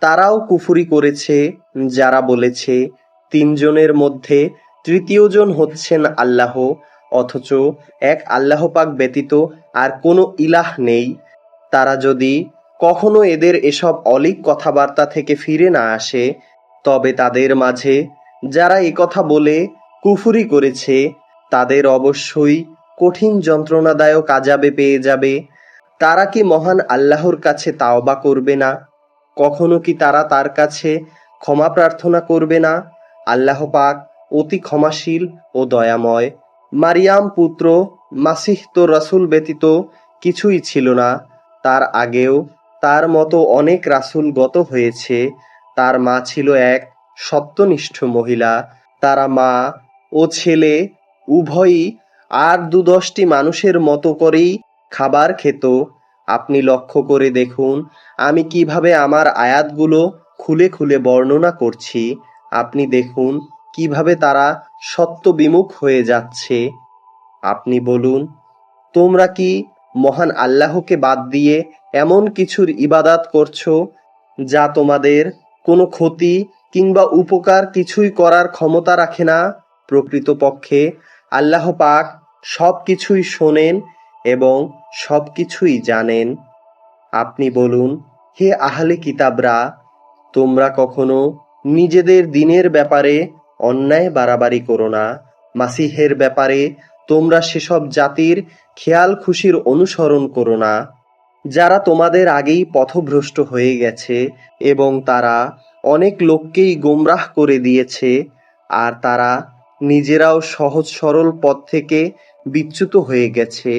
তারাও কুফুরি করেছে, যারা বলেছে, তিনজনের মধ্যে তৃতীয়জন হচ্ছেন আল্লাহ, অথচ এক আল্লাহ পাক ব্যতীত আর কোনো ইলাহ নেই। তারা যদি কখনো এদের এসব অলিক কথাবার্তা থেকে ফিরে না আসে, তবে তাদের মাঝে যারা কথা বলে কুফুরি করেছে, তাদের অবশ্যই কঠিন যন্ত্রণাদায়ক আজাবে পেয়ে যাবে। তারা কি মহান আল্লাহর কাছে তাওবা করবে না? কখনো কি তারা তার কাছে ক্ষমা প্রার্থনা করবে না? আল্লাহ পাক অতি ক্ষমাশীল ও দয়াময়। মারিয়াম পুত্র মাসিহ তো রাসূল ব্যতীত কিছুই ছিল না। তার আগেও তার মতো অনেক রাসূল গত হয়েছে। তার মা ছিল এক সত্যনিষ্ঠ মহিলা। তারা মা ও ছেলে উভয়ই আর দু দশটি মানুষের মতো করেই খাবার খেত। আপনি লক্ষ্য করে দেখুন, আমি কীভাবে আমার আয়াতগুলো খুলে খুলে বর্ণনা করছি। আপনি দেখুন কীভাবে তারা সত্য বিমুখ হয়ে যাচ্ছে। আপনি বলুন, তোমরা কি মহান আল্লাহকে বাদ দিয়ে এমন কিছুর ইবাদাত করছ যা তোমাদের কোনো ক্ষতি কিংবা উপকার কিছুই করার ক্ষমতা রাখে না? প্রকৃতপক্ষে আল্লাহ পাক সব কিছুই শোনেন এবং সব কিছুই জানেন। আপনি বলুন, হে আহলে কিতাবরা, তোমরা কখনো নিজেদের দিনের ব্যাপারে অন্যায় বাড়াবাড়ি করো না। মাসিহের ব্যাপারে তোমরা সেসব জাতির খেয়াল খুশির অনুসরণ করো না। যারা তোমাদের আগেই পথভ্রষ্ট হয়ে গেছে এবং তারা অনেক লোককেই গোমরাহ করে দিয়েছে, আর তারা নিজেরাও সহজ সরল পথ থেকে বিচ্যুত হয়ে গেছে।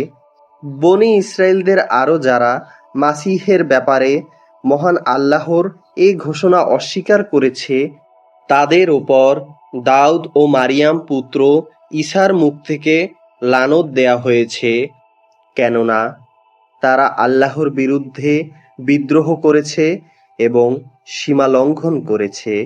বনি ইসরায়েলদের আরও যারা মাসিহের ব্যাপারে মহান আল্লাহর এই ঘোষণা অস্বীকার করেছে, তাদের ওপর দাউদ ও মারিয়াম পুত্র ঈসার মুখ থেকে লানত দেয়া হয়েছে। কেননা তারা আল্লাহর বিরুদ্ধে বিদ্রোহ করেছে এবং সীমা লঙ্ঘন করেছে।